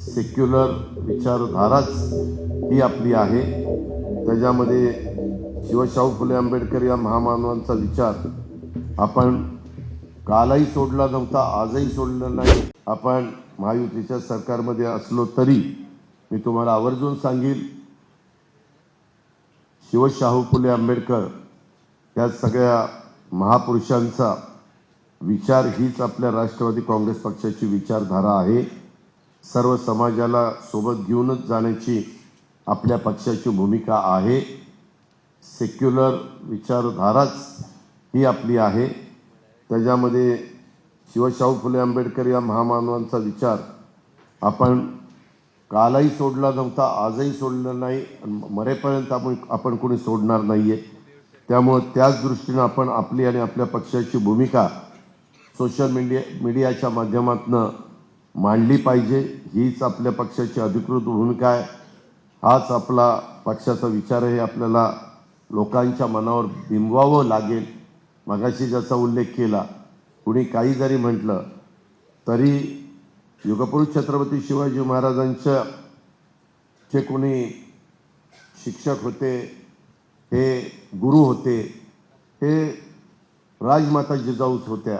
Secular विचारधाराच ही आपली आहे. त्याच्यामध्ये शिवशाहू फुले आंबेडकर या महामानवांचा विचार आपण कालही सोडला नव्हता आजही सोडला नाही. आपण महायुतीच्या सरकारमध्ये असलो तरी मी तुम्हाला आवर्जून सांगेल शिवशाहू फुले आंबेडकर या सगळ्या महापुरुषांचा विचार हीच आपल्या राष्ट्रवादी काँग्रेस पक्षाची विचारधारा आहे. सर्व समाजाला सोबत घेऊनच जाण्याची आपल्या पक्षाची भूमिका आहे. सेक्युलर विचारधाराच ही आपली आहे. त्याच्यामध्ये शिवशाहू फुले आंबेडकर या महामानवांचा विचार आपण कालही सोडला नव्हता आजही सोडला नाही मरेपर्यंत आपण आपण कोणी सोडणार नाही आहे त्यामुळं त्याच दृष्टीनं आपण आपली आणि आपल्या पक्षाची भूमिका सोशल मीडिया मीडियाच्या माध्यमातून मांडली पाहिजे. हीच आपल्या पक्षाची अधिकृत भूमिका आहे. हाच आपला पक्षाचा विचार हे आपल्याला लोकांच्या मनावर बिंबवावं लागेल. मगाशी ज्याचा उल्लेख केला कुणी काही जरी म्हटलं तरी युगपुरुष छत्रपती शिवाजी महाराजांच्या जे कोणी शिक्षक होते हे गुरु होते हे राजमाता जिजाऊच होत्या.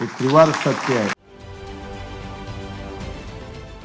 हे त्रिवार सत्य आहे.